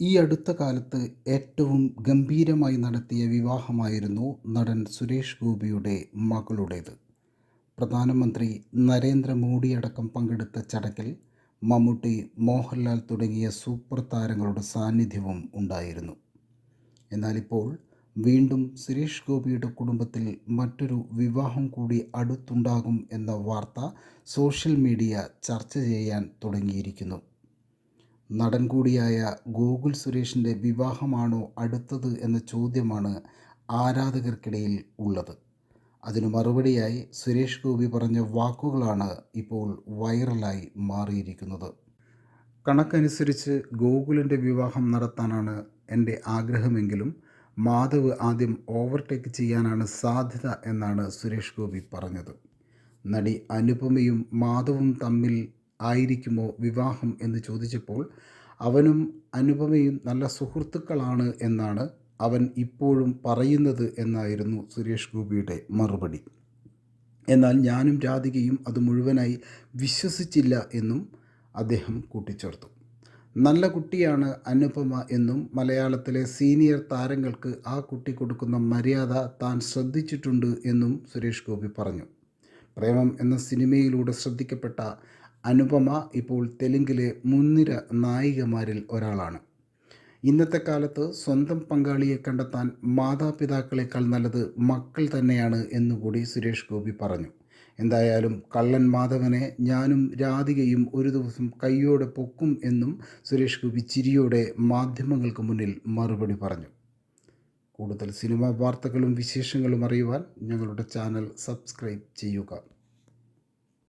ഈ അടുത്ത കാലത്ത് ഏറ്റവും ഗംഭീരമായി നടത്തിയ വിവാഹമായിരുന്നു നടൻ സുരേഷ് ഗോപിയുടെ മകളുടേത്. പ്രധാനമന്ത്രി നരേന്ദ്രമോദി അടക്കം പങ്കെടുത്ത ചടങ്ങിൽ മമ്മൂട്ടി മോഹൻലാൽ തുടങ്ങിയ സൂപ്പർ താരങ്ങളുടെ സാന്നിധ്യവും ഉണ്ടായിരുന്നു. എന്നാലിപ്പോൾ വീണ്ടും സുരേഷ് ഗോപിയുടെ കുടുംബത്തിൽ മറ്റൊരു വിവാഹം കൂടി അടുത്തുണ്ടാകും എന്ന വാർത്ത സോഷ്യൽ മീഡിയ ചർച്ച ചെയ്യാൻ തുടങ്ങിയിരിക്കുന്നു. നടൻ കൂടിയായ ഗോകുൽ സുരേഷിന്റെ വിവാഹമാണോ അടുത്തത് എന്ന ചോദ്യമാണ് ആരാധകർക്കിടയിൽ ഉള്ളത്. അതിനു മറുപടിയായി സുരേഷ് ഗോപി പറഞ്ഞ വാക്കുകളാണ് ഇപ്പോൾ വൈറലായി മാറിയിരിക്കുന്നത്. കണക്കനുസരിച്ച് ഗോകുലിന്റെ വിവാഹം നടത്താനാണ് എന്റെ ആഗ്രഹമെങ്കിലും മാധവ് ആദ്യം ഓവർടേക്ക് ചെയ്യാനാണ് സാധ്യത എന്നാണ് സുരേഷ് ഗോപി പറഞ്ഞത്. നടി അനുപമയും മാധവും തമ്മിൽ ആയിരിക്കുമോ വിവാഹം എന്ന് ചോദിച്ചപ്പോൾ അവനും അനുപമയും നല്ല സുഹൃത്തുക്കളാണ് എന്നാണ് അവൻ ഇപ്പോഴും പറയുന്നത് എന്നായിരുന്നു സുരേഷ് ഗോപിയുടെ മറുപടി. എന്നാൽ ഞാനും രാധികയും അത് മുഴുവനായി വിശ്വസിച്ചില്ല എന്നും അദ്ദേഹം കൂട്ടിച്ചേർത്തു. നല്ല കുട്ടിയാണ് അനുപമ എന്നും മലയാളത്തിലെ സീനിയർ താരങ്ങൾക്ക് ആ കുട്ടി കൊടുക്കുന്ന മര്യാദ താൻ ശ്രദ്ധിച്ചിട്ടുണ്ട് എന്നും സുരേഷ് ഗോപി പറഞ്ഞു. പ്രേമം എന്ന സിനിമയിലൂടെ ശ്രദ്ധിക്കപ്പെട്ട അനുപമ ഇപ്പോൾ തെലുങ്കിലെ മുൻനിര നായികമാരിൽ ഒരാളാണ്. ഇന്നത്തെ കാലത്ത് സ്വന്തം പങ്കാളിയെ കണ്ടെത്താൻ മാതാപിതാക്കളെക്കാൾ നല്ലത് മക്കൾ തന്നെയാണ് എന്നുകൂടി സുരേഷ് ഗോപി പറഞ്ഞു. എന്തായാലും കള്ളൻ മാധവനെ ഞാനും രാധികയും ഒരു ദിവസം കയ്യോടെ പൊക്കും എന്നും സുരേഷ് ഗോപി ചിരിയോടെ മാധ്യമങ്ങൾക്ക് മുന്നിൽ മറുപടി പറഞ്ഞു. കൂടുതൽ സിനിമാ വാർത്തകളും വിശേഷങ്ങളും അറിയുവാൻ ഞങ്ങളുടെ ചാനൽ സബ്സ്ക്രൈബ് ചെയ്യുക.